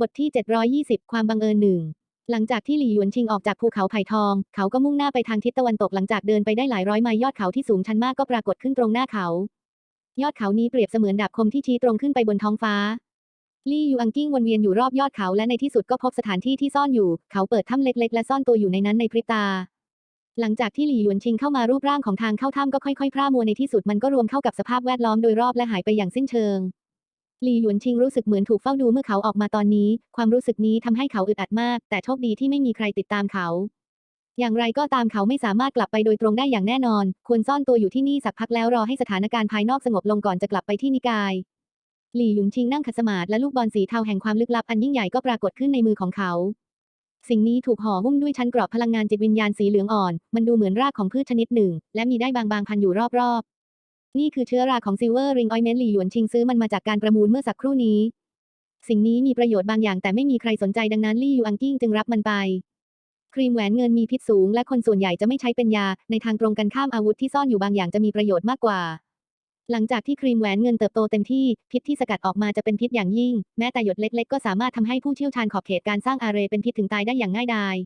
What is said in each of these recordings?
บทที่ 720 ความบังเอิญหนึ่งหลังจากที่หลี่หยวนชิงออกจากภูเขาไผ่ทอง เขาก็มุ่งหน้าไปทางทิศตะวันตกหลังจากเดินไปได้หลายร้อยไมล์ยอดเขาที่สูงชันมากก็ปรากฏขึ้นตรงหน้าเขา ยอดเขานี้เปรียบเสมือนดาบคมที่ชี้ตรงขึ้นไปบนท้องฟ้าลี่ยูอังกิ้งวนเวียนอยู่รอบยอดเขาและในที่สุดก็พบสถานที่ที่ซ่อนอยู่ เขาเปิดถ้ำเล็ก ๆ และซ่อนตัวอยู่ในนั้นในพริบตา หลังจากที่หลี่หยวนชิงเข้ามารูปร่างของทางเข้าถ้ำก็ค่อยๆพร่ามัวในที่สุดมันก็รวมเข้ากับสภาพแวดล้อมโดยรอบและหายไปอย่างสิ้นเชิง ลี่หยวนชิงรู้สึกเหมือนถูกเฝ้าดูเมื่อเขาออกมาตอนนี้ ความรู้สึกนี้ทำให้เขาอึดอัดมาก แต่โชคดีที่ไม่มีใครติดตามเขา อย่างไรก็ตามเขาไม่สามารถกลับไปโดยตรงได้อย่างแน่นอน ควรซ่อนตัวอยู่ที่นี่สักพักแล้วรอให้สถานการณ์ภายนอกสงบลงก่อนจะกลับไปที่นิกาย หลี่หยุนชิงนั่งขัดสมาธิและลูกบอลสีเทาแห่งความลึกลับอันยิ่งใหญ่ก็ปรากฏขึ้นในมือของเขา สิ่งนี้ถูกห่อหุ้มด้วยชั้นกรอบพลังงานจิตวิญญาณสีเหลืองอ่อน มันดูเหมือนรากของพืชชนิดหนึ่ง และมีได้บางๆพันอยู่รอบๆ นี่คือเชื้อราของซิลเวอร์ริงออยเมนต์หลี่หยวนชิงซื้อมันมาจากการประมูลเมื่อสักครู่นี้ สิ่งนี้มีประโยชน์บางอย่างแต่ไม่มีใครสนใจดังนั้นลี่ยูอังกิ้งจึงรับมันไป ครีมแหวนเงินมีพิษสูง และคนส่วนใหญ่จะไม่ใช้เป็นยา ในทางตรงกันข้ามอาวุธที่ซ่อนอยู่บางอย่างจะมีประโยชน์มากกว่า หลังจากที่ครีมแหวนเงินเติบโตเต็มที่พิษที่สกัดออกมาจะเป็นพิษอย่างยิ่ง แม้แต่หยดเล็ก ๆ ก็สามารถทำให้ผู้เชี่ยวชาญขอบเขตการสร้างอาเรย์เป็นพิษถึงตายได้อย่างง่ายดาย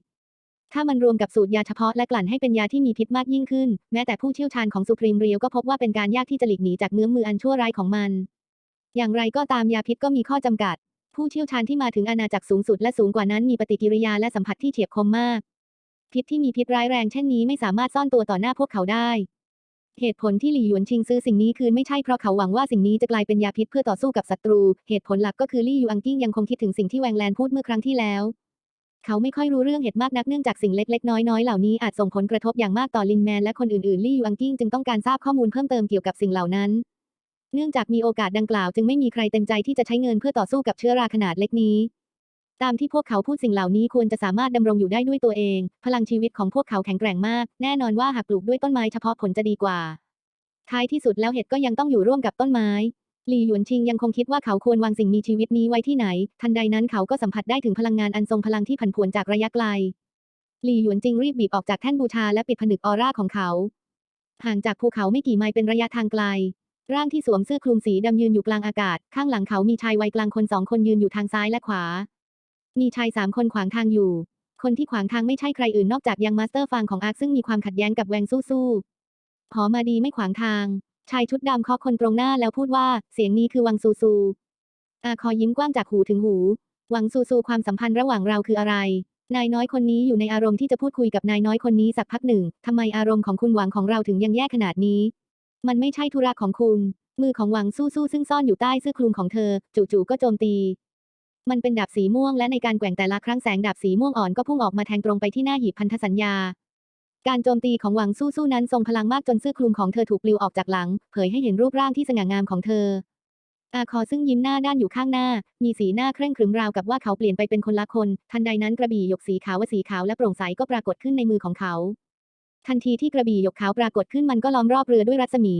ถ้ามันรวมกับสูตรยาเฉพาะและกลั่นให้เป็นยาที่มีพิษมากยิ่งขึ้น แม้แต่ผู้เชี่ยวชาญของสุพรีมเรียวก็พบว่าเป็นการยากที่จะหลีกหนีจากเงื้อมมืออันชั่วร้ายของมัน อย่างไรก็ตามยาพิษก็มีข้อจำกัด ผู้เชี่ยวชาญที่มาถึงอาณาจักรสูงสุดและสูงกว่านั้นมีปฏิกิริยาและสัมผัสที่เฉียบคมมาก พิษที่มีพิษร้ายแรงเช่นนี้ไม่สามารถซ่อนตัวต่อหน้าพวกเขาได้ เหตุผลที่หลี่หยวนชิงซื้อสิ่งนี้คืนไม่ใช่เพราะเขาหวังว่าสิ่งนี้จะกลายเป็นยาพิษเพื่อต่อสู้กับศัตรู เหตุผลหลักก็คือลี่ยูอังกิ้งยังคงคิดถึงสิ่งที่แวงแลนพูดเมื่อครั้งที่แล้ว เขาไม่ค่อยรู้เรื่องเหตุมากนักเนื่องจากสิ่งเล็กๆ น้อยๆ เหล่านี้อาจส่งผลกระทบอย่างมากต่อลินแมนและคนอื่นๆ ลี่ยูอังกิ้งจึงต้องการทราบข้อมูลเพิ่มเติมเกี่ยวกับสิ่งเหล่านั้น เนื่องจากมีโอกาสดังกล่าวจึงไม่มีใครเต็มใจที่จะใช้เงินเพื่อต่อสู้กับเชื้อราขนาดเล็กนี้ ตามที่พวกเขาพูดสิ่งเหล่านี้ควรจะสามารถดำรงอยู่ได้ด้วยตัวเอง พลังชีวิตของพวกเขาแข็งแกร่งมาก แน่นอนว่าหากปลูกด้วยต้นไม้เฉพาะผลจะดีกว่า ท้ายที่สุดแล้วเห็ดก็ยังต้องอยู่ร่วมกับต้นไม้ หลี่หยวนชิงยังคงคิดว่าเขาควรวางสิ่งมีชีวิตนี้ไว้ที่ไหน ทันใดนั้นเขาก็สัมผัสได้ถึงพลังงานอันทรงพลังที่ผันผวนจากระยะไกล หลี่หยวนจิงรีบบีบออกจากแท่นบูชาและปิดผนึกออร่าของเขา ห่างจากภูเขาไม่กี่ไมล์เป็นระยะทางไกล ร่างที่สวมเสื้อคลุมสีดำยืนอยู่กลางอากาศ ข้างหลังเขามีชายวัยกลางคนสองคนยืนอยู่ทางซ้ายและขวา มีชายสามคนขวางทางอยู่ คนที่ขวางทางไม่ใช่ใครอื่นนอกจากยังมาสเตอร์ฟางของอาร์คซึ่งมีความขัดแย้งกับแวงสู้สู้หอมาดีไม่ขวางทาง ชายชุดดำเคาะคนตรงหน้าแล้วพูดว่า เสียงนี้คือวังซูซู อาคอยิ้มกว้างจากหูถึงหู วังซูซูความสัมพันธ์ระหว่างเราคืออะไร นายน้อยคนนี้อยู่ในอารมณ์ที่จะพูดคุยกับนายน้อยคนนี้สักพักหนึ่ง ทำไมอารมณ์ของคุณหวังของเราถึงยังแย่ขนาดนี้ มันไม่ใช่ธุระของคุณ มือของหวังสู้สู้ซึ่งซ่อนอยู่ใต้เสื้อคลุมของเธอ จู่ๆก็โจมตี มันเป็นดาบสีม่วงและในการแกว่งแต่ละครั้งแสงดาบสีม่วงอ่อนก็พุ่งออกมาแทงตรงไปที่หน้าหีบพันธสัญญา การโจมตีของหวังสู้สู้นั้นทรงพลังมากจนเสื้อคลุมของเธอถูกปลิวออกจากหลัง เผยให้เห็นรูปร่างที่สง่างามของเธอ อาคอซึ่งยิ้มหน้าด้านอยู่ข้างหน้า มีสีหน้าเคร่งครึมราวกับว่าเขาเปลี่ยนไปเป็นคนละคน ทันใดนั้นกระบี่หยกสีขาวว่าสีขาวและโปร่งใสก็ปรากฏขึ้นในมือของเขา ทันทีที่กระบี่หยกขาวปรากฏขึ้นมันก็ล้อมรอบเรือด้วยรัศมี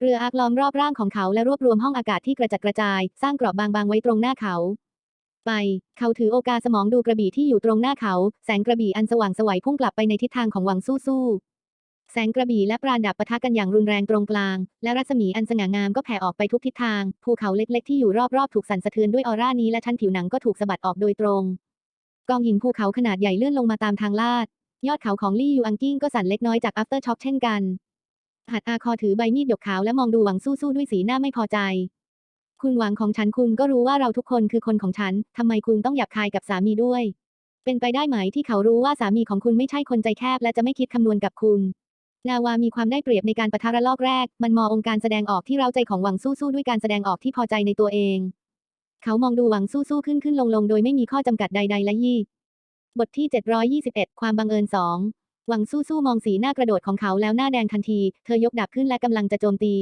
เรืออาร์คล้อมรอบร่างของเขาและรวบรวมห้องอากาศที่กระจัดกระจาย สร้างกรอบบางๆไว้ตรงหน้าเขา ไป เขาถือโอกาสสมองดูกระบี่ที่อยู่ตรงหน้าเขา แสงกระบี่อันสว่างสวัยพุ่งกลับไปในทิศทางของหวังสู้สู้แสงกระบี่และปราณดับปะทะกันอย่างรุนแรงตรงกลาง และรัศมีอันสง่างามก็แผ่ออกไปทุกทิศทาง ภูเขาเล็กๆที่อยู่รอบๆถูกสั่นสะเทือนด้วยออร่านี้และชั้นผิวหนังก็ถูกสะบัดออกโดยตรง กองหินภูเขาขนาดใหญ่เลื่อนลงมาตามทางลาด ยอดเขาของลี่ยูอังกิ้งก็สั่นเล็กน้อยจาก after shock เช่นกันหัดอาคอถือใบมีดหยกขาวและมองดูหวังสู้ๆด้วยสีหน้าไม่พอใจ คุณหวังของฉันคุณก็รู้ว่าเราทุกคนคือคนของฉัน ทำไมคุณต้องหยาบคายกับสามีด้วย เป็นไปได้ไหมที่เขารู้ว่าสามีของคุณไม่ใช่คนใจแคบ และจะไม่คิดคำนวณกับคุณ นาวามีความได้เปรียบในการปะทะระลอกแรก มันมององค์การแสดงออกที่เราใจของหวังสู้ๆด้วยการแสดงออกที่พอใจในตัวเอง เขามองดูหวังสู้ๆขึ้นขึ้นลงลงโดยไม่มีข้อจำกัดใด ๆ และยี่ บทที่ 721 ความบังเอิญสองหวังสู้ๆมองสีหน้ากระโดดของเขาแล้วหน้าแดงทันที เธอยกดาบขึ้นและกำลังจะโจมตี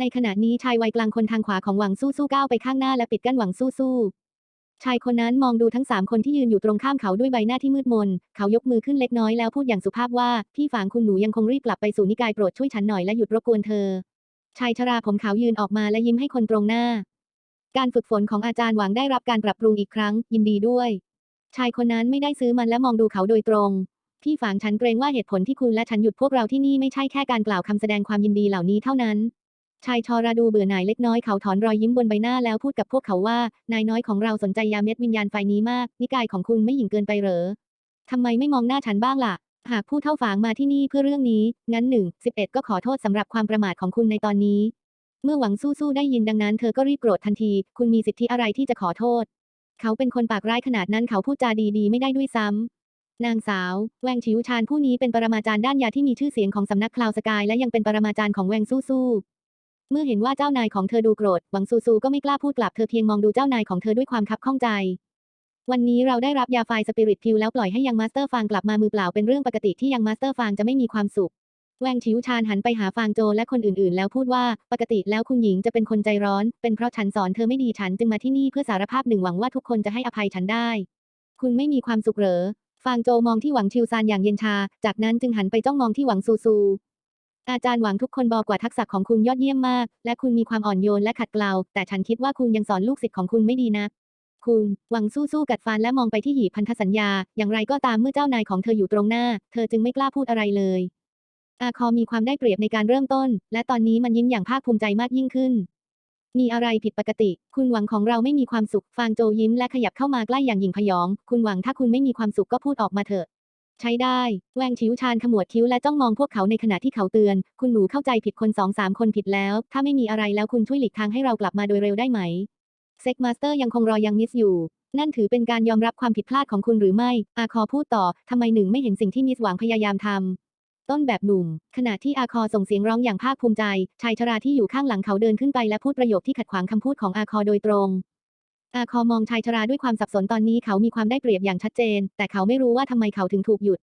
ในขณะนี้ชายวัยกลางคนทางขวาของหวังสู้ๆก้าวไปข้างหน้าและปิดกั้นหวังสู้ๆชายคนนั้นมองดูทั้งสามคนที่ยืนอยู่ตรงข้ามเขาด้วยใบหน้าที่มืดมน เขายกมือขึ้นเล็กน้อยแล้วพูดอย่างสุภาพว่า พี่ฝางคุณหนูยังคงรีบกลับไปสู่นิกายโปรดช่วยฉันหน่อยและหยุดรบกวนเธอ ชายชราผมขาวยืนออกมาและยิ้มให้คนตรงหน้า การฝึกฝนของอาจารย์หวังได้รับการปรับปรุงอีกครั้ง ยินดีด้วย ชายคนนั้นไม่ได้ซื้อมันและมองดูเขาโดยตรง พี่ฝางฉันเกรงว่าเหตุผลที่คุณและฉันหยุดพวกเราที่นี่ไม่ใช่แค่การกล่าวคำแสดงความยินดีเหล่านี้เท่านั้น ชายชอราดูเบื่อหน่ายเล็กน้อยเขาถอนรอยยิ้มบนใบหน้าแล้วพูดกับพวกเขาว่า นายน้อยของเราสนใจยาเม็ดวิญญาณไฟนี้มาก นิกายของคุณไม่หยิ่งเกินไปเหรอทำไมไม่มองหน้าฉันบ้างล่ะ หากผู้เท่าฝางมาที่นี่เพื่อเรื่องนี้ งั้นหนึ่งสิบเอ็ดก็ขอโทษสำหรับความประมาทของคุณในตอนนี้ เมื่อหวังสู้ๆได้ยินดังนั้นเธอก็รีบโกรธทันที คุณมีสิทธิอะไรที่จะขอโทษ เขาเป็นคนปากร้ายขนาดนั้นเขาพูดจาดีๆ ไม่ได้ด้วยซ้ำนางสาว แวงชิวชานผู้นี้เป็นปรมาจารย์ด้านยาที่มีชื่อเสียงของสำนักคลาวสกายและยังเป็นปรมาจารย์ของแวงสู้สู้ เมื่อเห็นว่าเจ้านายของเธอดูโกรธ หวังซูซูก็ไม่กล้าพูดกลับเธอเพียงมองดูเจ้านายของเธอด้วยความคับข้องใจ วันนี้เราได้รับยาไฟสปิริตพิวแล้วปล่อยให้ยังมาสเตอร์ฟางกลับมามือเปล่าเป็นเรื่องปกติที่ยังมาสเตอร์ฟางจะไม่มีความสุข แวงชิวชานหันไปหาฟางโจและคนอื่นๆ แล้วพูดว่าปกติแล้วคุณหญิงจะเป็นคนใจร้อน เป็นเพราะฉันสอนเธอไม่ดีฉันจึงมาที่นี่เพื่อสารภาพหนึ่งหวังว่าทุกคนจะให้อภัยฉันได้ คุณไม่มีความสุขเหรอฟางโจมองที่หวังชิวซานอย่างเย็นชา จากนั้นจึงหันไปจ้องมองที่หวังซูซู อาจารย์หวังทุกคนบอกว่าทักษะของคุณยอดเยี่ยมมาก และคุณมีความอ่อนโยนและขัดเกลา แต่ฉันคิดว่าคุณยังสอนลูกศิษย์ของคุณไม่ดีนะ คุณ หวังสู้ๆกัดฟันและมองไปที่หีบพันธสัญญา อย่างไรก็ตามเมื่อเจ้านายของเธออยู่ตรงหน้า เธอจึงไม่กล้าพูดอะไรเลย อาคอมีความได้เปรียบในการเริ่มต้น และตอนนี้มันยิ้มอย่างภาคภูมิใจมากยิ่งขึ้น มีอะไรผิดปกติ คุณหวังของเราไม่มีความสุข ฟางโจยิ้มและขยับเข้ามาใกล้อย่างหยิ่งพยอง คุณหวังถ้าคุณไม่มีความสุขก็พูดออกมาเถอะ ใช้ได้ แวงชิวชานขมวดคิ้วและจ้องมองพวกเขาในขณะที่เขาเตือน คุณหนูเข้าใจผิดคนสองสามคนผิดแล้ว ถ้าไม่มีอะไรแล้วคุณช่วยหลีกทางให้เรากลับมาโดยเร็วได้ไหม เซ็กมาสเตอร์ยังคงรอยังมิสอยู่ นั่นถือเป็นการยอมรับความผิดพลาดของคุณหรือไม่ อาคอพูดต่อ ทำไมหนึ่งไม่เห็นสิ่งที่มิสหวังพยายามทำ ต้นแบบหนุ่ม ขณะที่อาคอส่งเสียงร้องอย่างภาคภูมิใจ ชายชราที่อยู่ข้างหลังเขาเดินขึ้นไปและพูดประโยคที่ขัดขวางคำพูดของอาคอโดยตรง อาคอมองชายชราด้วยความสับสนตอนนี้เขามีความได้เปรียบอย่างชัดเจน แต่เขาไม่รู้ว่าทำไมเขาถึงถูกหยุด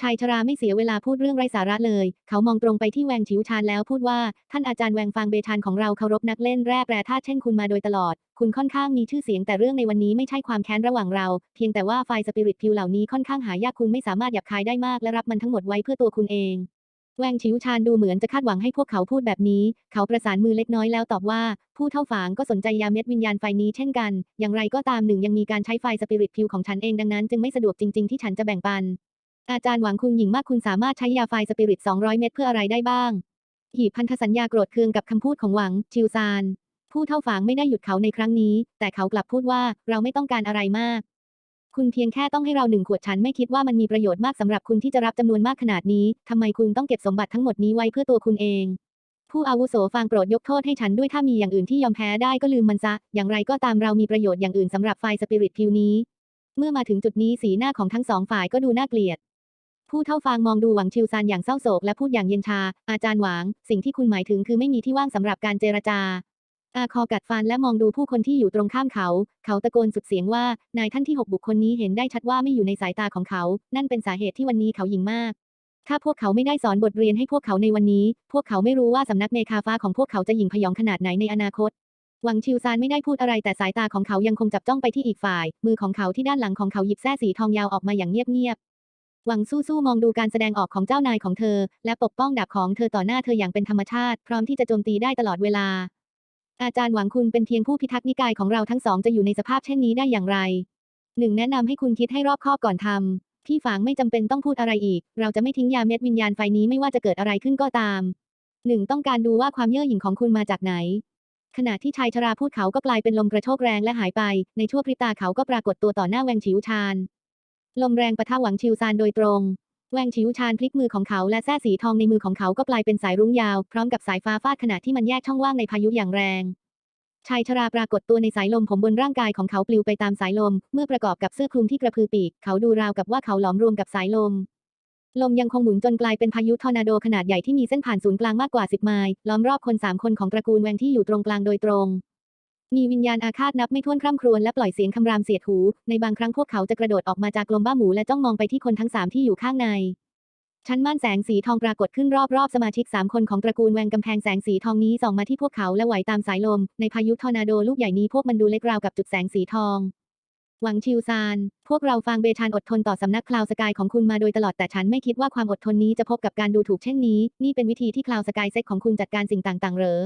ชายชราไม่เสียเวลาพูดเรื่องไร้สาระเลย เขามองตรงไปที่แวงฉิวชานแล้วพูดว่า ท่านอาจารย์แวงฟางเบชานของเราเคารพนักเล่นแร่แปรธาตุเช่นคุณมาโดยตลอด คุณค่อนข้างมีชื่อเสียงแต่เรื่องในวันนี้ไม่ใช่ความแค้นระหว่างเรา เพียงแต่ว่าไฟสปิริตพิวเหล่านี้ค่อนข้างหายากคุณไม่สามารถหยับคายได้มากและรับมันทั้งหมดไว้เพื่อตัวคุณเอง แวงชิวชานดูเหมือนจะคาดหวังให้พวกเขาพูดแบบนี้ เขาประสานมือเล็กน้อยแล้วตอบว่า ผู้เท่าฝางก็สนใจยาเม็ดวิญญาณไฟนี้เช่นกัน อย่างไรก็ตามหนึ่งยังมีการใช้ไฟสปิริตพิวของฉันเองดังนั้นจึงไม่สะดวกจริง ๆ ที่ฉันจะแบ่งปัน อาจารย์หวังคุณหญิงมากคุณสามารถใช้ยาไฟสปิริต 200 เม็ดเพื่ออะไรได้บ้าง หีบพันธสัญญาโกรธเคืองกับคำพูดของหวังชิวซาน ผู้เท่าฝางไม่ได้หยุดเขาในครั้งนี้ แต่เขากลับพูดว่าเราไม่ต้องการอะไรมาก คุณเพียงแค่ต้องให้เราหนึ่งขวดฉันไม่คิดว่ามันมีประโยชน์มากสำหรับคุณที่จะรับจำนวนมากขนาดนี้ ทำไมคุณต้องเก็บสมบัติทั้งหมดนี้ไว้เพื่อตัวคุณเอง ผู้อาวุโสฟางโปรดยกโทษให้ฉันด้วยถ้ามีอย่างอื่นที่ยอมแพ้ได้ก็ลืมมันซะ อย่างไรก็ตามเรามีประโยชน์อย่างอื่นสำหรับไฟสปิริตพิวนี้ เมื่อมาถึงจุดนี้สีหน้าของทั้งสองฝ่ายก็ดูน่าเกลียด ผู้เท่าฟางมองดูหวังชิวซานอย่างเศร้าโศกและพูดอย่างเย็นชา อาจารย์หวาง สิ่งที่คุณหมายถึงคือไม่มีที่ว่างสำหรับการเจรจา อาคอกัดฟันและมองดูผู้คนที่อยู่ตรงข้ามเขา เขาตะโกนสุดเสียงว่า นายท่านที่หกบุคคลนี้เห็นได้ชัดว่าไม่อยู่ในสายตาของเขา นั่นเป็นสาเหตุที่วันนี้เขาหยิ่งมาก ถ้าพวกเขาไม่ได้สอนบทเรียนให้พวกเขาในวันนี้ พวกเขาไม่รู้ว่าสำนักเมคาฟ้าของพวกเขาจะหยิ่งพยองขนาดไหนในอนาคต หวังชิวซานไม่ได้พูดอะไรแต่สายตาของเขายังคงจับจ้องไปที่อีกฝ่าย มือของเขาที่ด้านหลังของเขาหยิบแส้สีทองยาวออกมาอย่างเงียบๆ หวังสู้สู้มองดูการแสดงออกของเจ้านายของเธอ และปกป้องดาบของเธอต่อหน้าเธออย่างเป็นธรรมชาติ พร้อมที่จะโจมตีได้ตลอดเวลา อาจารย์หวังคุณเป็นเพียงผู้พิทักษ์นิกายของเราทั้งสองจะอยู่ในสภาพเช่นนี้ได้อย่างไรหนึ่งแนะนำให้คุณคิดให้รอบคอบก่อนทำพี่ฝางไม่จำเป็นต้องพูดอะไรอีก เราจะไม่ทิ้งยาเม็ดวิญญาณไฟนี้ไม่ว่าจะเกิดอะไรขึ้นก็ตามหนึ่งต้องการดูว่าความเย่อหยิ่งของคุณมาจากไหน ขณะที่ชายชราพูดเขาก็กลายเป็นลมกระโชกแรงและหายไป ในชั่วพริบตาเขาก็ปรากฏตัวต่อหน้าแวงฉิวชานลมแรงปะทะหวังชิวซานโดยตรง แวงชิวชานพลิกมือของเขาและแส้สีทองในมือของเขาก็กลายเป็นสายรุ้งยาว พร้อมกับสายฟ้าฟาดขณะที่มันแยกช่องว่างในพายุอย่างแรงชายชราปรากฏตัวในสายลมผมบนร่างกายของเขาปลิวไปตามสายลม เมื่อประกอบกับเสื้อคลุมที่กระพือปีก เขาดูราวกับว่าเขาหลอมรวมกับสายลม ลมยังคงหมุนจนกลายเป็นพายุทอร์นาโดขนาดใหญ่ที่มีเส้นผ่านศูนย์กลางมากกว่า 10 ไมล์ล้อมรอบคนสามคนของตระกูลแวงที่อยู่ตรงกลางโดยตรง มีวิญญาณอาฆาตนับไม่ถ้วนคร่ำครวญและปล่อยเสียงคำรามเสียดหู ในบางครั้งพวกเขาจะกระโดดออกมาจากลมบ้าหมูและจ้องมองไปที่คนทั้งสามที่อยู่ข้างใน ชั้นม่านแสงสีทองปรากฏขึ้นรอบๆ สมาชิกสามคนของตระกูลแวงกำแพงแสงสีทองนี้ส่องมาที่พวกเขาและไหวตามสายลม ในพายุทอร์นาโดลูกใหญ่นี้พวกมันดูเล็กราวกับจุดแสงสีทองหวังชิวซาน พวกเราฟังเบชานอดทนต่อสำนักคลาวสกายของคุณมาโดยตลอดแต่ฉันไม่คิดว่าความอดทนนี้จะพบกับการดูถูกเช่นนี้ นี่เป็นวิธีที่คลาวสกายเซ็กของคุณจัดการสิ่งต่างๆ เหรอ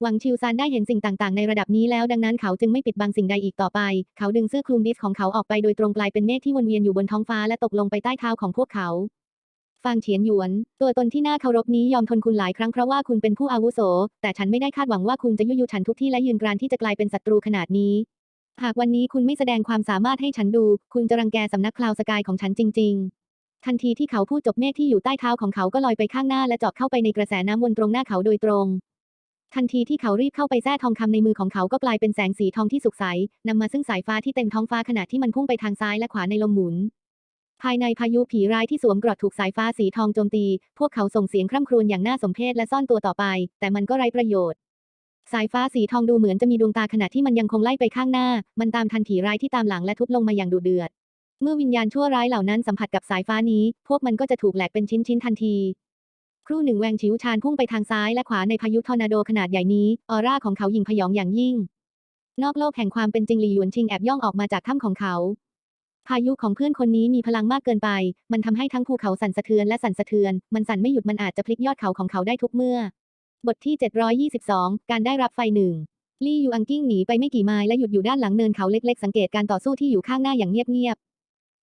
หวังชิวซานได้เห็นสิ่งต่างๆในระดับนี้แล้วดังนั้นเขาจึงไม่ปิดบังสิ่งใดอีกต่อไป เขาดึงเสื้อคลุมดิสของเขาออกไปโดยตรงกลายเป็นเมฆที่วนเวียนอยู่บนท้องฟ้าและตกลงไปใต้เท้าของพวกเขาฟางเฉียนหยวน ตัวตนที่น่าเคารพนี้ยอมทนคุณหลายครั้งเพราะว่าคุณเป็นผู้อาวุโส แต่ฉันไม่ได้คาดหวังว่าคุณจะยุยยุฉันทุกที่และยืนกรานที่จะกลายเป็นศัตรูขนาดนี้ หากวันนี้คุณไม่แสดงความสามารถให้ฉันดู คุณจะรังแกสำนักคลาวสกายของฉันจริง ๆ ทันทีที่เขาพูดจบเมฆที่อยู่ใต้เท้าของเขาก็ลอยไปข้างหน้าและเจาะเข้าไปในกระแสน้ำวนตรงหน้าเขาโดยตรง ทันทีที่เขารีบเข้าไปแท้ทองคำในมือของเขาก็กลายเป็นแสงสีทองที่สุกใสนำมาซึ่งสายฟ้าที่เต็มท้องฟ้าขณะที่มันพุ่งไปทางซ้ายและขวาในลมหมุน ภายในพายุผีร้ายที่สวมกราะถูกสายฟ้าสีทองโจมตี พวกเขาส่งเสียงคร่ำครวญอย่างน่าสมเพชและซ่อนตัวต่อไป แต่มันก็ไร้ประโยชน์ สายฟ้าสีทองดูเหมือนจะมีดวงตาขณะที่มันยังคงไล่ไปข้างหน้า มันตามทันผีร้ายที่ตามหลังและทุบลงมาอย่างดุเดือด เมื่อวิญญาณชั่วร้ายเหล่านั้นสัมผัสกับสายฟ้านี้ พวกมันก็จะถูกแหลกเป็นชิ้นๆทันที ครู่หนึ่งแวงชิวชานพุ่งไปทางซ้ายและขวาในพายุทอร์นาโดขนาดใหญ่นี้ ออร่าของเขายิงพยองอย่างยิ่ง นอกโลกแห่งความเป็นจริงหลีหยวนชิงแอบย่องออกมาจากถ้ำของเขา พายุของเพื่อนคนนี้มีพลังมากเกินไป มันทำให้ทั้งภูเขาสั่นสะเทือนและสั่นสะเทือน มันสั่นไม่หยุดมันอาจจะพลิกยอดเขาของเขาได้ทุกเมื่อ บทที่ 722 การได้รับไฟหนึ่งลี่ยูอังกิ้งหนีไปไม่กี่ไมล์และหยุดอยู่ด้านหลังเนินเขาเล็กๆ สังเกตการต่อสู้ที่อยู่ข้างหน้าอย่างเงียบๆ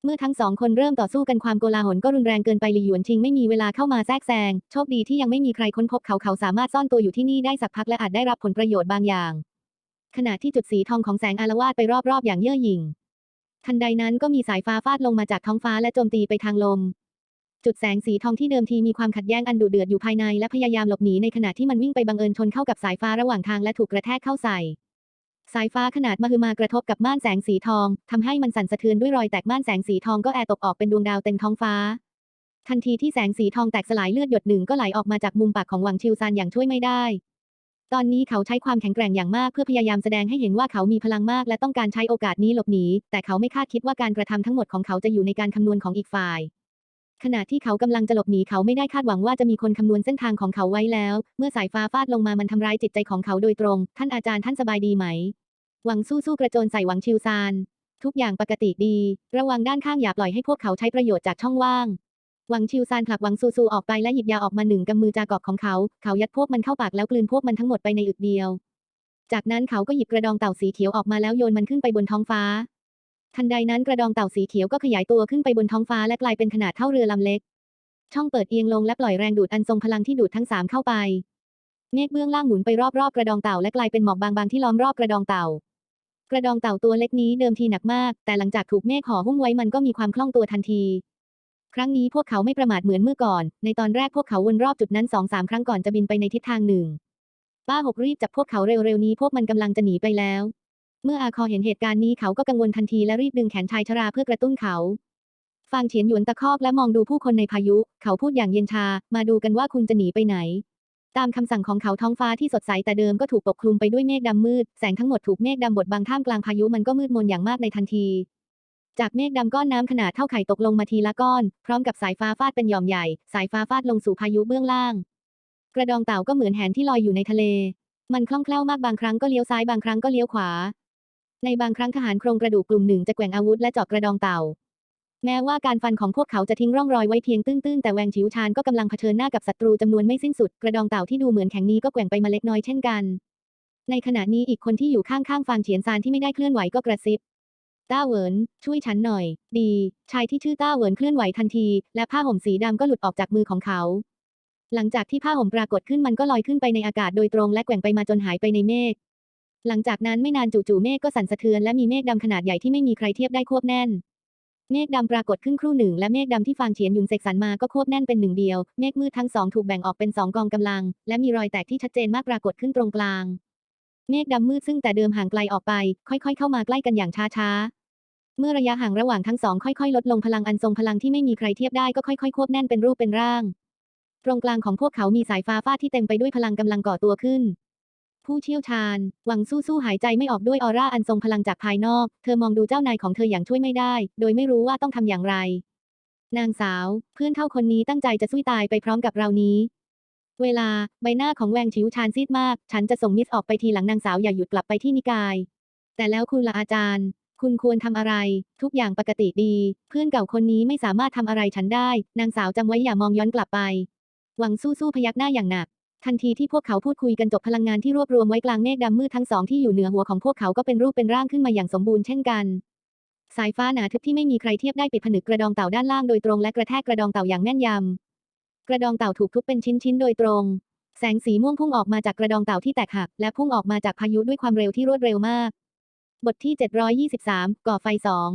เมื่อทั้งสองคนเริ่มต่อสู้กันความโกลาหลก็รุนแรงเกินไปหลี่หยวนชิงไม่มีเวลาเข้ามาแทรกแซง โชคดีที่ยังไม่มีใครค้นพบเขาเขาสามารถซ่อนตัวอยู่ที่นี่ได้สักพักและอาจได้รับผลประโยชน์บางอย่าง ขณะที่จุดสีทองของแสงอารวาสไปรอบๆ อย่างเย่อหยิ่ง ทันใดนั้นก็มีสายฟ้าฟาดลงมาจากท้องฟ้าและโจมตีไปทางลม จุดแสงสีทองที่เดิมทีมีความขัดแย้งอันดุเดือดอยู่ภายในและพยายามหลบหนีในขณะที่มันวิ่งไปบังเอิญชนเข้ากับสายฟ้าระหว่างทางและถูกกระแทกเข้าใส่ สายฟ้าขนาดมหึมากระทบกับม่านแสงสีทองทำให้มันสั่นสะเทือนด้วยรอยแตกม่านแสงสีทองก็แอร์ตกออกเป็นดวงดาวเต็มท้องฟ้า ทันทีที่แสงสีทองแตกสลายเลือดหยดหนึ่งก็ไหลออกมาจากมุมปากของหวังชิวซานอย่างช่วยไม่ได้ ตอนนี้เขาใช้ความแข็งแกร่งอย่างมากเพื่อพยายามแสดงให้เห็นว่าเขามีพลังมากและต้องการใช้โอกาสนี้หลบหนีแต่เขาไม่คาดคิดว่าการกระทำทั้งหมดของเขาจะอยู่ในการคำนวณของอีกฝ่าย ขณะที่เขากำลังจะหลบหนีเขาไม่ได้คาดหวังว่าจะมีคนคำนวณเส้นทางของเขาไว้แล้ว เมื่อสายฟ้าฟาดลงมามันทำร้ายจิตใจของเขาโดยตรง ท่านอาจารย์ท่านสบายดีไหม หวังสู้สู้กระโจนใส่หวังชิวซาน ทุกอย่างปกติดี ระวังด้านข้างอย่าปล่อยให้พวกเขาใช้ประโยชน์จากช่องว่าง หวังชิวซานผลักหวังซูซูออกไปและหยิบยาออกมาหนึ่งกำมือจากอบของเขา เขายัดพวกมันเข้าปากแล้วกลืนพวกมันทั้งหมดไปในอึกเดียว จากนั้นเขาก็หยิบกระดองเต่าสีเขียวออกมาแล้วโยนมันขึ้นไปบนท้องฟ้า ทันใดนั้นกระดองเต่าสีเขียวก็ขยายตัวขึ้นไปบนท้องฟ้าและกลายเป็นขนาดเท่าเรือลำเล็ก ช่องเปิดเอียงลงและปล่อยแรงดูดอันทรงพลังที่ดูดทั้งสามเข้าไป เมฆเบื้องล่างหมุนไปรอบๆกระดองเต่าและกลายเป็นหมอกบางๆที่ล้อมรอบกระดองเต่า กระดองเต่าตัวเล็กนี้เดิมทีหนักมาก แต่หลังจากถูกเมฆห่อหุ้มไว้มันก็มีความคล่องตัวทันที ครั้งนี้พวกเขาไม่ประมาทเหมือนเมื่อก่อน ในตอนแรกพวกเขาวนรอบจุดนั้นสองสามครั้งก่อนจะบินไปในทิศทางหนึ่ง ป้าหกรีบจับพวกเขาเร็วๆนี้พวกมันกำลังจะหนีไปแล้ว เมื่ออาคอเห็นเหตุการณ์นี้เขาก็กังวลทันทีและรีบดึงแขนชายชราเพื่อกระตุ้นเขาฟางเฉียนหยวนตะคอกและมองดูผู้คนในพายุ เขาพูดอย่างเย็นชา มาดูกันว่าคุณจะหนีไปไหน ตามคำสั่งของเขาท้องฟ้าที่สดใสแต่เดิมก็ถูกปกคลุมไปด้วยเมฆดำมืด แสงทั้งหมดถูกเมฆดำบดบังท่ามกลางพายุมันก็มืดมนอย่างมากในทันที จากเมฆดำก้อนน้ำขนาดเท่าไข่ตกลงมาทีละก้อน พร้อมกับสายฟ้าฟาดเป็นหย่อมใหญ่ สายฟ้าฟาดลงสู่พายุเบื้องล่าง กระดองเต่าก็เหมือนแหนที่ลอยอยู่ในทะเล มันคล่องแคล่วมากบางครั้งก็เลี้ยวซ้ายบางครั้งก็เลี้ยวขวา ในบางครั้งทหารโครงกระดูกกลุ่มหนึ่งจะแกว่งอาวุธและเจาะกระดองเต่า แม้ว่าการฟันของพวกเขาจะทิ้งร่องรอยไว้เพียงตื้นๆแต่แวงฉิวชานก็กำลังเผชิญหน้ากับศัตรูจำนวนไม่สิ้นสุดกระดองเต่าที่ดูเหมือนแข็งนี้ก็แกว่งไปมาเล็กน้อยเช่นกัน ในขณะนี้อีกคนที่อยู่ข้างๆฟางเฉียนซานที่ไม่ได้เคลื่อนไหวก็กระซิบต้าเหวินช่วยฉันหน่อย ดี ชายที่ชื่อต้าเหวินเคลื่อนไหวทันที และผ้าห่มสีดำก็หลุดออกจากมือของเขา หลังจากที่ผ้าห่มปรากฏขึ้นมันก็ลอยขึ้นไปในอากาศโดยตรงและแกว่งไปมาจนหายไปในเมฆ หลังจากนั้นไม่นานจู่ๆเมฆก็สั่นสะเทือนและมีเมฆดำขนาดใหญ่ที่ไม่มีใครเทียบได้ควบแน่น เมฆดำปรากฏขึ้นครู่หนึ่ง และเมฆดำที่ฟางเฉียนยุนเสกสรรมาก็ควบแน่นเป็นหนึ่งเดียว เมฆมืดทั้งสองถูกแบ่งออกเป็นสองกองกำลัง และมีรอยแตกที่ชัดเจนมากปรากฏขึ้นตรงกลาง เมฆดำมืดซึ่งแต่เดิมห่างไกลออกไป ค่อย ๆ เข้ามาใกล้กันอย่างช้าๆเมื่อระยะห่างระหว่างทั้งสองค่อยๆ ลดลงพลังอันทรงพลังที่ไม่มีใครเทียบได้ก็ค่อยๆ ควบแน่นเป็นรูปเป็นร่าง ตรงกลางของพวกเขามีสายฟ้าฟาดที่เต็มไปด้วยพลังกำลังก่อตัวขึ้น ผู้เชี่ยวชาญ หวังสู้สู้หายใจไม่ออกด้วยออร่าอันทรงพลังจากภายนอก เธอมองดูเจ้านายของเธออย่างช่วยไม่ได้ โดยไม่รู้ว่าต้องทำอย่างไร นางสาว เพื่อนเท่าคนนี้ตั้งใจจะสู้ตายไปพร้อมกับเรานี้ เวลา ใบหน้าของแวงชิวชานซีดมาก ฉันจะส่งมิสออกไปทีหลังนางสาวอย่าหยุดกลับไปที่นิกาย แต่แล้วคุณละอาจารย์ คุณควรทำอะไร ทุกอย่างปกติดี เพื่อนเก่าคนนี้ไม่สามารถทำอะไรฉันได้ นางสาวจำไว้อย่ามองย้อนกลับไป หวังสู้สู้พยักหน้าอย่างหนัก ทันทีที่พวกเขาพูดคุยกันจบพลังงานที่รวบรวมไว้กลางเมฆดำมืดทั้งสองที่อยู่เหนือหัวของพวกเขาก็เป็นรูปเป็นร่างขึ้นมาอย่างสมบูรณ์เช่นกัน สายฟ้าหนาทึบที่ไม่มีใครเทียบได้ปิดผนึกกระดองเต่าด้านล่างโดยตรงและกระแทกกระดองเต่าอย่างแม่นยำกระดองเต่าถูกทุบเป็นชิ้นๆโดยตรง แสงสีม่วงพุ่งออกมาจากกระดองเต่าที่แตกหัก และพุ่งออกมาจากพายุด้วยความเร็วที่รวดเร็วมาก บทที่ 723 ก่อไฟสอง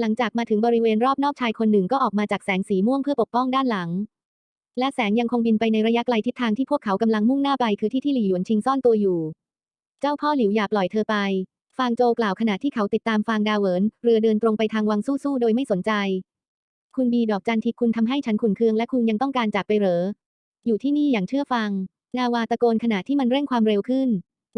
หลังจากมาถึงบริเวณรอบนอกชายคนหนึ่งก็ออกมาจากแสงสีม่วงเพื่อปกป้องด้านหลัง และแสงยังคงบินไปในระยะไกลทิศทางที่พวกเขากำลังมุ่งหน้าไปคือที่ที่หลี่หยวนชิงซ่อนตัวอยู่ เจ้าพ่อหลิวอย่าปล่อยเธอไป ฟางโจกล่าวขณะที่เขาติดตามฟางดาวเวินเรือเดินตรงไปทางวังสู้ๆโดยไม่สนใจ คุณบีดอกจันทิคุณทำให้ฉันขุนเคืองและคุณยังต้องการจากไปเหรอ อยู่ที่นี่อย่างเชื่อฟัง นาวาตะโกนขณะที่มันเร่งความเร็วขึ้น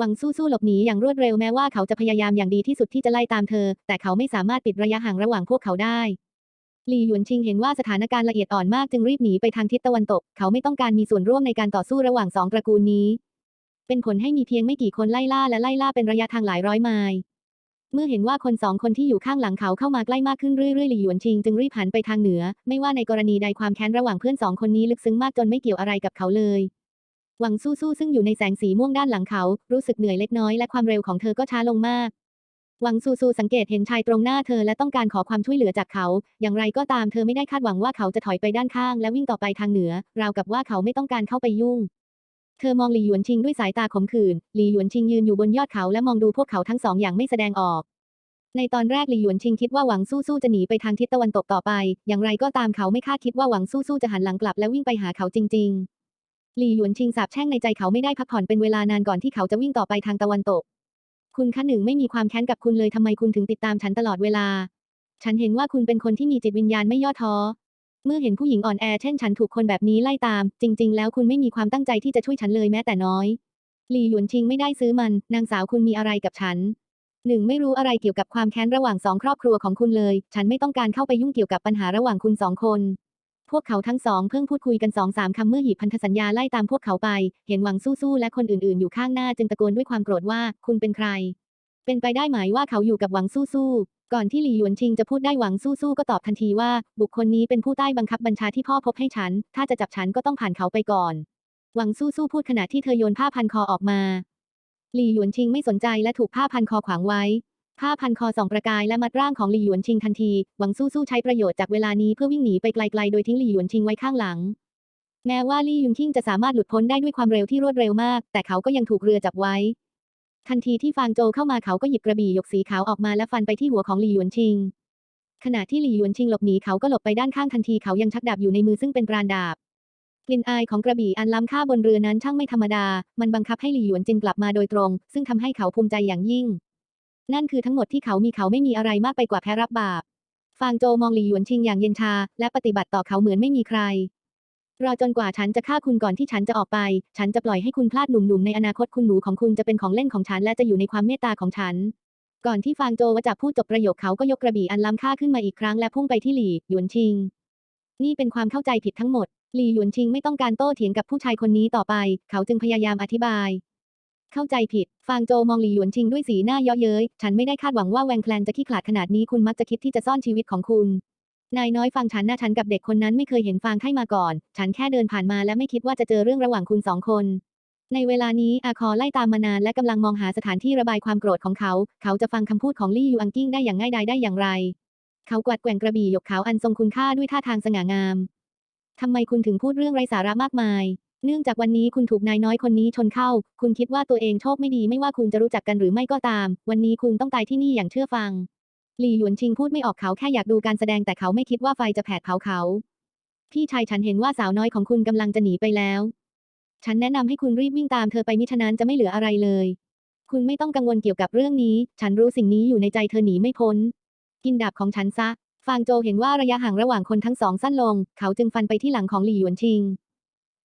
วังสู้ๆหลบหนีอย่างรวดเร็วแม้ว่าเขาจะพยายามอย่างดีที่สุดที่จะไล่ตามเธอ แต่เขาไม่สามารถปิดระยะห่างระหว่างพวกเขาได้ หลี่หยวนชิงเห็นว่าสถานการณ์ละเอียดอ่อนมากจึงรีบหนีไปทางทิศตะวันตก เขาไม่ต้องการมีส่วนร่วมในการต่อสู้ระหว่างสองตระกูลนี้ เป็นผลให้มีเพียงไม่กี่คนไล่ล่าและไล่ล่าเป็นระยะทางหลายร้อยไมล์เมื่อเห็นว่าคนสองคนที่อยู่ข้างหลังเขาเข้ามาใกล้มากขึ้นเรื่อยๆหลี่หยวนชิงจึงรีบหันไปทางเหนือ ไม่ว่าในกรณีใดความแค้นระหว่างเพื่อนสองคนนี้ลึกซึ้งมากจนไม่เกี่ยวอะไรกับเขาเลย หวังสู้สู้ซึ่งอยู่ในแสงสีม่วงด้านหลังเขา รู้สึกเหนื่อยเล็กน้อยและความเร็วของเธอก็ช้าลงมาก หวังซูซูสังเกตเห็นชายตรงหน้าเธอและต้องการขอความช่วยเหลือจากเขา อย่างไรก็ตามเธอไม่ได้คาดหวังว่าเขาจะถอยไปด้านข้างและวิ่งต่อไปทางเหนือ ราวกับว่าเขาไม่ต้องการเข้าไปยุ่ง เธอมองหลี่หยวนชิงด้วยสายตาขมขื่น หลี่หยวนชิงยืนอยู่บนยอดเขาและมองดูพวกเขาทั้งสองอย่างไม่แสดงออก ในตอนแรกหลี่หยวนชิงคิดว่าหวังสู้สู้จะหนีไปทางทิศตะวันตกต่อไป อย่างไรก็ตามเขาไม่คาดคิดว่าหวังสู้สู้จะหันหลังกลับและวิ่งไปหาเขาจริง ๆ หลี่หยวนชิงสาบแช่งในใจเขาไม่ได้พักผ่อนเป็นเวลานานก่อนที่เขาจะวิ่งต่อไปทางตะวันตก คุณคะหนึ่งไม่มีความแค้นกับคุณเลยทำไมคุณถึงติดตามฉันตลอดเวลา ฉันเห็นว่าคุณเป็นคนที่มีจิตวิญญาณไม่ย่อท้อ เมื่อเห็นผู้หญิงอ่อนแอเช่นฉันถูกคนแบบนี้ไล่ตาม จริง ๆ แล้วคุณไม่มีความตั้งใจที่จะช่วยฉันเลยแม้แต่น้อย หลี่หยวนชิงไม่ได้ซื้อมัน นางสาวคุณมีอะไรกับฉัน หนึ่งไม่รู้อะไรเกี่ยวกับความแค้นระหว่างสองครอบครัวของคุณเลย ฉันไม่ต้องการเข้าไปยุ่งเกี่ยวกับปัญหาระหว่างคุณสองคน พวกเขาทั้งสองเพิ่งพูดคุยกันสองสามคำเมื่อหีบพันธสัญญาไล่ตามพวกเขาไป เห็นหวังสู้ๆและคนอื่นๆอยู่ข้างหน้าจึงตะโกนด้วยความโกรธว่าคุณเป็นใคร เป็นไปได้ไหมว่าเขาอยู่กับหวังสู้ๆก่อนที่หลี่หยวนชิงจะพูดได้หวังสู้ๆก็ตอบทันทีว่า บุคคลนี้เป็นผู้ใต้บังคับบัญชาที่พ่อพบให้ฉัน ถ้าจะจับฉันก็ต้องผ่านเขาไปก่อน หวังสู้ๆพูดขณะที่เธอโยนผ้าพันคอออกมาหลี่หยวนชิงไม่สนใจและถูกผ้าพันคอขวางไว้ ผ้าพันคอสองประกายและมัดร่างของหลี่หยวนชิงทันที หวังสู้ๆใช้ประโยชน์จากเวลานี้เพื่อวิ่งหนีไปไกลๆ โดยทิ้งหลี่หยวนชิงไว้ข้างหลัง แม้ว่าลี่ยุงคิงจะสามารถหลุดพ้นได้ด้วยความเร็วที่รวดเร็วมาก แต่เขาก็ยังถูกเรือจับไว้ ทันทีที่ฟางโจเข้ามาเขาก็หยิบกระบี่หยกสีขาวออกมาและฟันไปที่หัวของหลี่หยวนชิง ขณะที่หลี่หยวนชิงหลบหนีเขาก็หลบไปด้านข้างทันทีเขายังชักดาบอยู่ในมือซึ่งเป็นปราณดาบกลิ่นอายของกระบี่อันล้ำค่าบนเรือนั้นช่างไม่ธรรมดา มันบังคับให้หลี่หยวนจินกลับมาโดยตรง ซึ่งทำให้เขาภูมิใจอย่างยิ่ง นั่นคือทั้งหมดที่เขามีเขาไม่มีอะไรมากไปกว่าแพ้รับบาป ฟางโจมองหลี่หยวนชิงอย่างเย็นชา และปฏิบัติต่อเขาเหมือนไม่มีใคร รอจนกว่าฉันจะฆ่าคุณก่อนที่ฉันจะออกไป ฉันจะปล่อยให้คุณพลาดหนุ่มๆในอนาคตคุณหนูของคุณจะเป็นของเล่นของฉันและจะอยู่ในความเมตตาของฉัน ก่อนที่ฟางโจวจะพูดจบประโยคเขาก็ยกกระบี่อันล้ำค่าขึ้นมาอีกครั้งและพุ่งไปที่หลี่หยวนชิง นี่เป็นความเข้าใจผิดทั้งหมด หลี่หยวนชิงไม่ต้องการโต้เถียงกับผู้ชายคนนี้ต่อไป เขาจึงพยายามอธิบาย เข้าใจผิด ฟางโจมองหลี่หยวนชิงด้วยสีหน้าเยาะเย้ย ฉันไม่ได้คาดหวังว่าแวงแคลนจะขี้ขลาดขนาดนี้ คุณมักจะคิดที่จะซ่อนชีวิตของคุณ นายน้อยฟังฉันนะฉันกับเด็กคนนั้นไม่เคยเห็นฟางไข่มาก่อน ฉันแค่เดินผ่านมาและไม่คิดว่าจะเจอเรื่องระหว่างคุณสองคน ในเวลานี้อาคอไล่ตามมานานและกำลังมองหาสถานที่ระบายความโกรธของเขา เขาจะฟังคำพูดของลี่ยูอังกิ้งได้อย่างง่ายดายได้อย่างไร เขากวัดแกว่งกระบี่หยกขาวอันทรงคุณค่าด้วยท่าทางสง่างามทำไมคุณถึงพูดเรื่องไร้สาระมากมาย เนื่องจากวันนี้คุณถูกนายน้อยคนนี้ชนเข้า คุณคิดว่าตัวเองโชคไม่ดีไม่ว่าคุณจะรู้จักกันหรือไม่ก็ตาม วันนี้คุณต้องตายที่นี่อย่างเชื่อฟัง หลี่หยวนชิงพูดไม่ออกเขาแค่อยากดูการแสดงแต่เขาไม่คิดว่าไฟจะแผดเผาเขา พี่ชายฉันเห็นว่าสาวน้อยของคุณกำลังจะหนีไปแล้ว ฉันแนะนำให้คุณรีบวิ่งตามเธอไปมิฉะนั้นจะไม่เหลืออะไรเลย คุณไม่ต้องกังวลเกี่ยวกับเรื่องนี้ ฉันรู้สิ่งนี้อยู่ในใจเธอหนีไม่พ้น กินดาบของฉันซะ ฟางโจเห็นว่าระยะห่างระหว่างคนทั้งสองสั้นลง เขาจึงฟันไปที่หลังของหลี่หยวนชิง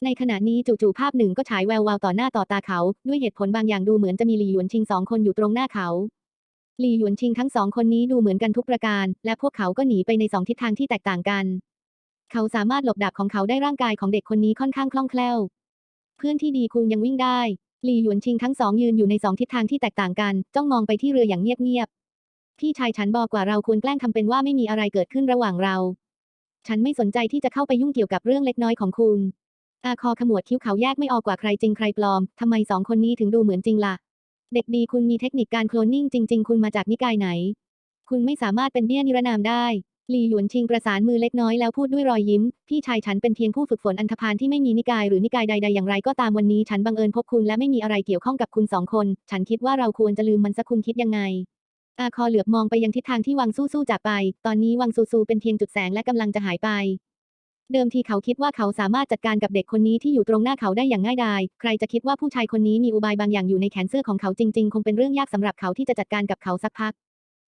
ในขณะนี้จู่ๆภาพหนึ่งก็ฉายแวววาวต่อหน้าต่อตาเขา ด้วยเหตุผลบางอย่างดูเหมือนจะมีหลี่หยวนชิงสองคนอยู่ตรงหน้าเขาหลี่หยวนชิงทั้งสองคนนี้ดูเหมือนกันทุกประการ และพวกเขาก็หนีไปในสองทิศทางที่แตกต่างกัน เขาสามารถหลบดาบของเขาได้ร่างกายของเด็กคนนี้ค่อนข้างคล่องแคล่ว เพื่อนที่ดีคุณยังวิ่งได้หลี่หยวนชิงทั้งสองยืนอยู่ในสองทิศทางที่แตกต่างกัน จ้องมองไปที่เรืออย่างเงียบๆพี่ชายฉันบอกว่าเราควรแกล้งทำเป็นว่าไม่มีอะไรเกิดขึ้นระหว่างเรา ฉันไม่สนใจที่จะเข้าไปยุ่งเกี่ยวกับเรื่องเล็กน้อยของคุณ อาคอขมวดคิ้วเขาแยกไม่ออกกว่าใครจริงใครปลอม ทำไมสองคนนี้ถึงดูเหมือนจริงล่ะ เด็กดีคุณมีเทคนิคการโคลนนิ่งจริง ๆ คุณมาจากนิกายไหน คุณไม่สามารถเป็นเบี้ยนิรนามได้หลี่หยวนชิงประสานมือเล็กน้อยแล้วพูดด้วยรอยยิ้ม พี่ชายฉันเป็นเพียงผู้ฝึกฝนอันธพาลที่ไม่มีนิกายหรือนิกายใด ๆ อย่างไรก็ตามวันนี้ฉันบังเอิญพบคุณและไม่มีอะไรเกี่ยวข้องกับคุณสองคน ฉันคิดว่าเราควรจะลืมมันสักคุณคิดยังไง อาคอเหลือบมองไปยังทิศทางที่วังสู้สู้จากไป ตอนนี้วังซูซูเป็นเพียงจุดแสงและกำลังจะหายไป เดิมทีเขาคิดว่าเขาสามารถจัดการกับเด็กคนนี้ที่อยู่ตรงหน้าเขาได้อย่างง่ายดาย ใครจะคิดว่าผู้ชายคนนี้มีอุบายบางอย่างอยู่ในแขนเสื้อของเขาจริงๆ คงเป็นเรื่องยากสำหรับเขาที่จะจัดการกับเขาสักพัก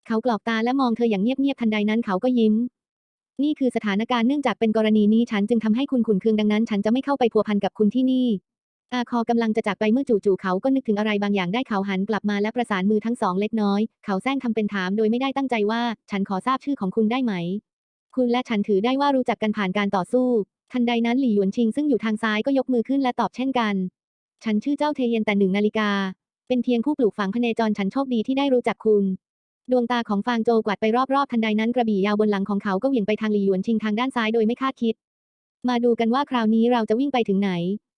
เขากรอกตาและมองเธออย่างเงียบๆ ทันใดนั้นเขาก็ยิ้ม นี่คือสถานการณ์เนื่องจากเป็นกรณีนี้ฉันจึงทำให้คุณขุนเคืองดังนั้น ฉันจะไม่เข้าไปพัวพันกับคุณที่นี่ อาคอกำลังจะจากไปเมื่อจู่ๆเขาก็นึกถึงอะไรบางอย่างได้เขาหันกลับมาและประสานมือทั้งสองเล็กน้อย เขาแซงทำเป็นถามโดยไม่ได้ตั้งใจว่า ฉันขอทราบชื่อของคุณได้ไหม คุณและฉันถือได้ว่ารู้จักกันผ่านการต่อสู้ ทันใดนั้นหลี่หยวนชิงซึ่งอยู่ทางซ้ายก็ยกมือขึ้นและตอบเช่นกัน ฉันชื่อเจ้าเทเยนแต่หนึ่งนาฬิกา เป็นเพียงผู้ปลูกฝังพเนจรฉันโชคดีที่ได้รู้จักคุณ ดวงตาของฟางโจวกวาดไปรอบๆทันใดนั้นกระบี่ยาวบนหลังของเขาก็เหวี่ยงไปทางหลี่หยวนชิงทางด้านซ้ายโดยไม่คาดคิด มาดูกันว่าคราวนี้เราจะวิ่งไปถึงไหน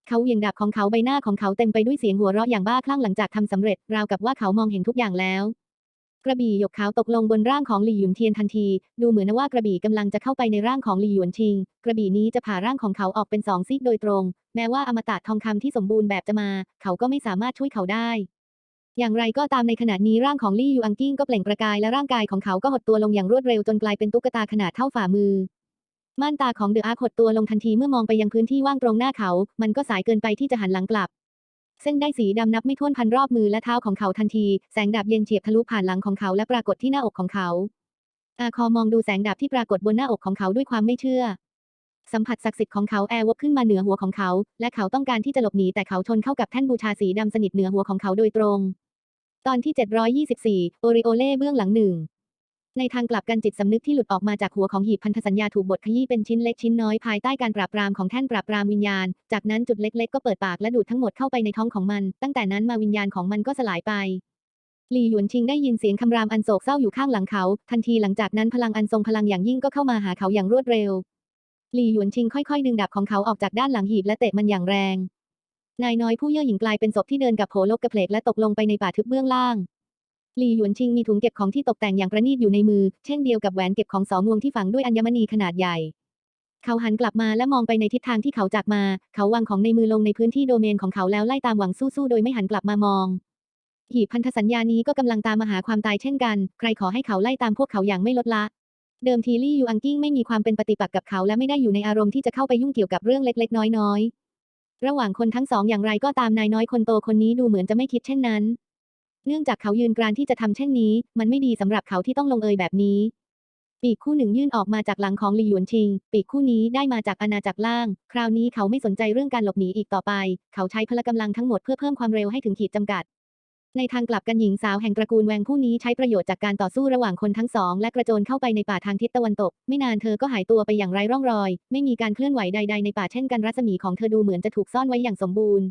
เขาเหวี่ยงดาบของเขาใบหน้าของเขาเต็มไปด้วยเสียงหัวเราะอย่างบ้าคลั่งหลังจากทำสำเร็จราวกับว่าเขามองเห็นทุกอย่างแล้ว กระบี่หยกขาวตกลงบนร่างของหลี่หยุนเทียนทันที ดูเหมือนว่ากระบี่กำลังจะเข้าไปในร่างของหลี่หยวนชิง กระบี่นี้จะผ่าร่างของเขาออกเป็นสองซีกโดยตรง แม้ว่าอมตะทองคำที่สมบูรณ์แบบจะมา เขาก็ไม่สามารถช่วยเขาได้ อย่างไรก็ตามในขณะนี้ร่างของลี่ยูอังกิ้งก็เปล่งประกายและร่างกายของเขาก็หดตัวลงอย่างรวดเร็วจนกลายเป็นตุ๊กตาขนาดเท่าฝ่ามือม่านตาของเดอะอาร์คหดตัวลงทันทีเมื่อมองไปยังพื้นที่ว่างตรงหน้าเขา มันก็สายเกินไปที่จะหันหลังกลับ เส้นได้สีดำนับไม่ถ้วนพันรอบมือและเท้าของเขาทันที แสงดาบเย็นเฉียบทะลุผ่านหลังของเขาและปรากฏที่หน้าอกของเขา อาคอมองดูแสงดาบที่ปรากฏบนหน้าอกของเขาด้วยความไม่เชื่อ สัมผัสศักดิ์สิทธิ์ของเขาแอร์วบขึ้นมาเหนือหัวของเขา และเขาต้องการที่จะหลบหนีแต่เขาชนเข้ากับแท่นบูชาสีดำสนิทเหนือหัวของเขาโดยตรง ตอนที่ 724 โอริโอเล่เบื้องหลังหนึ่ง ในทางกลับกันจิตสำนึกที่หลุดออกมาจากหัวของหีบพันธสัญญาถูกบดขยี้เป็นชิ้นเล็กชิ้นน้อยภายใต้การปราบปรามของแท่นปราบปรามวิญญาณ จากนั้นจุดเล็กๆก็เปิดปากและดูดทั้งหมดเข้าไปในท้องของมัน ตั้งแต่นั้นมาวิญญาณของมันก็สลายไปหลี่หยวนชิงได้ยินเสียงคำรามอันโศกเศร้าอยู่ข้างหลังเขา ทันทีหลังจากนั้นพลังอันทรงพลังอย่างยิ่งก็เข้ามาหาเขาอย่างรวดเร็ว หลี่หยวนชิงค่อยๆ ดึงดาบของเขาออกจากด้านหลังหีบและเตะมันอย่างแรง นายน้อยผู้เย่อหยิ่งกลายเป็นศพที่เดินกับโผลกกระเพลกและตกลงไปในป่าทึบเบื้องล่าง หลี่หยวนชิงมีถุงเก็บของที่ตกแต่งอย่างประณีตอยู่ในมือ เช่นเดียวกับแหวนเก็บของสองวงที่ฝังด้วยอัญมณีขนาดใหญ่ เขาหันกลับมาและมองไปในทิศทางที่เขาจากมา เขาวางของในมือลงในพื้นที่โดเมนของเขาแล้วไล่ตามหวังสู้ๆโดยไม่หันกลับมามองหีบพันธสัญญานี้ก็กำลังตามมาหาความตายเช่นกัน ใครขอให้เขาไล่ตามพวกเขาอย่างไม่ลดละ เดิมทีลี่ยูอังกิ้งไม่มีความเป็นปฏิปักษ์กับเขาและไม่ได้อยู่ในอารมณ์ที่จะเข้าไปยุ่งเกี่ยวกับเรื่องเล็กๆ น้อยๆ ระหว่างคนทั้งสองอย่างไรก็ตามนายน้อยคนโตคนนี้ดูเหมือนจะไม่คิดเช่นนั้น เนื่องจากเขายืนกรานที่จะทำเช่นนี้ มันไม่ดีสำหรับเขาที่ต้องลงเอยแบบนี้ ปีกคู่หนึ่งยื่นออกมาจากหลังของหลี่หยวนชิง ปีกคู่นี้ได้มาจากอาณาจักรล่าง คราวนี้เขาไม่สนใจเรื่องการหลบหนีอีกต่อไป เขาใช้พละกำลังทั้งหมดเพื่อเพิ่มความเร็วให้ถึงขีดจำกัด ในทางกลับกันหญิงสาวแห่งตระกูลแวงผู้นี้ใช้ประโยชน์จากการต่อสู้ระหว่างคนทั้งสองและกระโจนเข้าไปในป่าทางทิศตะวันตก ไม่นานเธอก็หายตัวไปอย่างไร้ร่องรอย ไม่มีการเคลื่อนไหวใด ๆ ในป่าเช่นกันรัศมีของเธอดูเหมือนจะถูกซ่อนไว้อย่างสมบูรณ์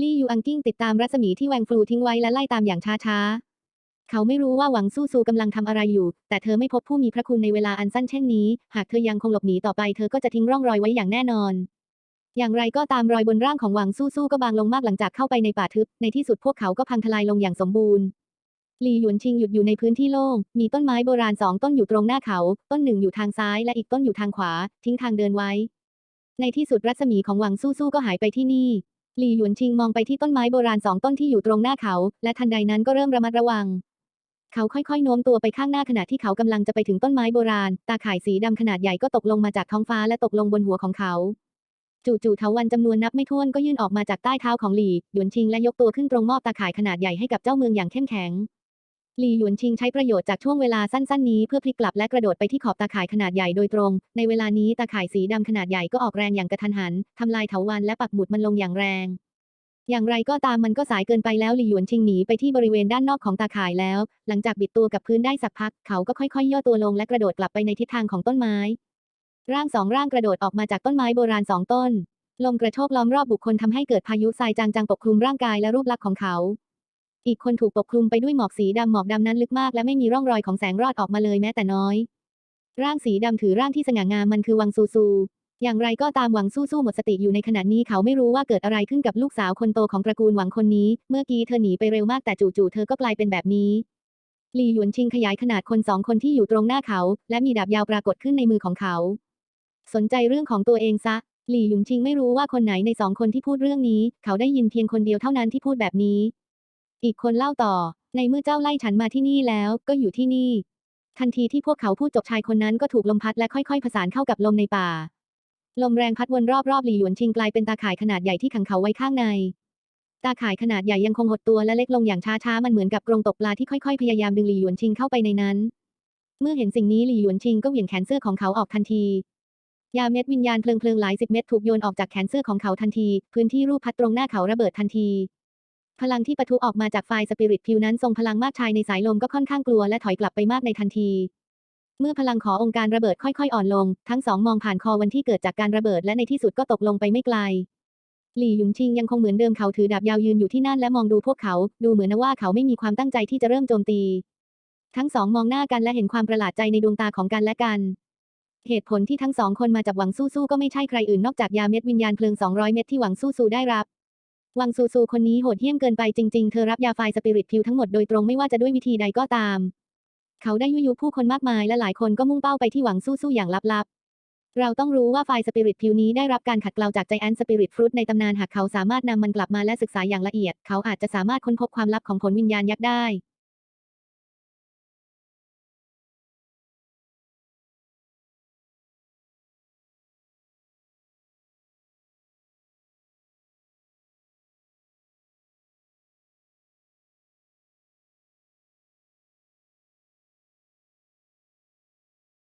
ลี่ยูอังกิ้งติดตามรัศมีที่แวงฟลูทิ้งไว้และไล่ตามอย่างช้าๆ เขาไม่รู้ว่าหวังสู้ซูกำลังทำอะไรอยู่ แต่เธอไม่พบผู้มีพระคุณในเวลาอันสั้นเช่นนี้ หากเธอยังคงหลบหนีต่อไปเธอก็จะทิ้งร่องรอยไว้อย่างแน่นอน อย่างไรก็ตามรอยบนร่างของหวังสู้สู้ก็บางลงมากหลังจากเข้าไปในป่าทึบ ในที่สุดพวกเขาก็พังทลายลงอย่างสมบูรณ์หลี่หยวนชิงหยุดอยู่ในพื้นที่โล่ง มีต้นไม้โบราณสองต้นอยู่ตรงหน้าเขา ต้นหนึ่งอยู่ทางซ้ายและอีกต้นอยู่ทางขวา ทิ้งทางเดินไว้ ในที่สุดรัศมีของหวังสู้สู้ก็หายไปที่นี่ หลี่หยวนชิงมองไปที่ต้นไม้โบราณสองต้นที่อยู่ตรงหน้าเขา และทันใดนั้นก็เริ่มระมัดระวัง เขาค่อยๆโน้มตัวไปข้างหน้าขณะที่เขากำลังจะไปถึงต้นไม้โบราณ ตาข่ายสีดำขนาดใหญ่ก็ตกลงมาจากท้องฟ้าและตกลงบนหัวของเขาจู่ๆเถาวันจำนวนนับไม่ถ้วนก็ยื่นออกมาจากใต้เท้าของหลี่หยวนชิงและยกตัวขึ้นตรงมอบตาข่ายขนาดใหญ่ให้กับเจ้าเมืองอย่างเข้มแข็ง หลี่หยวนชิงใช้ประโยชน์จากช่วงเวลาสั้นๆนี้เพื่อพลิกกลับและกระโดดไปที่ขอบตาข่ายขนาดใหญ่โดยตรง ในเวลานี้ตาข่ายสีดำขนาดใหญ่ก็ออกแรงอย่างกระทันหันทำลายเถาวันและปักหมุดมันลงอย่างแรง อย่างไรก็ตามมันก็สายเกินไปแล้วหลี่หยวนชิงหนีไปที่บริเวณด้านนอกของตาข่ายแล้ว หลังจากบิดตัวกับพื้นได้สักพัก เขาก็ค่อยๆ ย่อตัวลงและกระโดดกลับไปในทิศทางของต้นไม้ ร่างสองร่างกระโดดออกมาจากต้นไม้โบราณสองต้น ลมกระโชกล้อมรอบบุคคลทำให้เกิดพายุทรายจางๆปกคลุมร่างกายและรูปลักษณ์ของเขา อีกคนถูกปกคลุมไปด้วยหมอกสีดำหมอกดำนั้นลึกมาก และไม่มีร่องรอยของแสงรอดออกมาเลยแม้แต่น้อย ร่างสีดำถือร่างที่สง่างามมันคือวังซูซู อย่างไรก็ตามหวังสู้สู้หมดสติอยู่ในขณะนี้เขาไม่รู้ว่าเกิดอะไรขึ้นกับลูกสาวคนโตของตระกูลหวังคนนี้ เมื่อกี้เธอหนีไปเร็วมากแต่จู่ๆเธอก็กลายเป็นแบบนี้หลี่หยวนชิงขยายขนาดคนสองคนที่อยู่ตรงหน้าเขา และมีดาบยาวปรากฏขึ้นในมือของเขา สนใจเรื่องของตัวเองซะหลี่หยวนชิงไม่รู้ว่าคนไหนในสองคนที่พูดเรื่องนี้ เขาได้ยินเพียงคนเดียวเท่านั้นที่พูดแบบนี้ อีกคนเล่าต่อ ในเมื่อเจ้าไล่ฉันมาที่นี่แล้วก็อยู่ที่นี่ ทันทีที่พวกเขาพูดจบชายคนนั้นก็ถูกลมพัดและค่อยๆผสานเข้ากับลมในป่า ลมแรงพัดวนรอบๆหลี่หยวนชิงกลายเป็นตาข่ายขนาดใหญ่ที่ขังเขาไว้ข้างใน ตาข่ายขนาดใหญ่ยังคงหดตัวและเล็กลงอย่างช้าๆมันเหมือนกับกรงตกปลาที่ค่อยๆพยายามดึงหลี่หยวนชิงเข้าไปในนั้น เมื่อเห็นสิ่งนี้หลี่หยวนชิงก็เหวี่ยงแขนเสื้อของเขาออกทันทียาเม็ดวิญญาณเพลิงๆหลายสิบเม็ดถูกโยนออกจากแขนเสื้อของเขาทันที พื้นที่รูปพัดตรงหน้าเขาระเบิดทันที พลังที่ปะทุออกมาจากไฟสปิริตพิวนั้นทรงพลังมากชายในสายลมก็ค่อนข้างกลัวและถอยกลับไปมากในทันที เมื่อพลังขอองค์การระเบิดค่อยๆ อ่อนลง ทั้งสองมองผ่านคอวันที่เกิดจากการระเบิดและในที่สุดก็ตกลงไปไม่ไกล หลี่หยุนชิงยังคงเหมือนเดิมเขาถือดาบยาวยืนอยู่ที่นั่นและมองดูพวกเขา ดูเหมือนนะว่าเขาไม่มีความตั้งใจที่จะเริ่มโจมตี ทั้งสองมองหน้ากันและเห็นความประหลาดใจในดวงตาของกันและกันเหตุผลที่ทั้งสองคนมาจากหวังสู้สู้ก็ไม่ใช่ใครอื่นนอกจากยาเม็ดวิญญาณเพลิง 200 เม็ดที่หวังสู้สู้ได้รับ วังสู้สู้คนนี้โหดเหี้ยมเกินไปจริงๆ เธอรับยาไฟสปิริตพิวทั้งหมดโดยตรงไม่ว่าจะด้วยวิธีใดก็ตาม เขาได้ยุยุผู้คนมากมายและหลายคนก็มุ่งเป้าไปที่หวังสู้สู้อย่างลับๆ เราต้องรู้ว่าไฟสปิริตพิวนี้ได้รับการขัดเกลาจากใจแอนสปิริตฟรุตในตำนานหากเขาสามารถนำมันกลับมาและศึกษาอย่างละเอียด เขาอาจจะสามารถค้นพบความลับของผลวิญญาณยักษ์ได้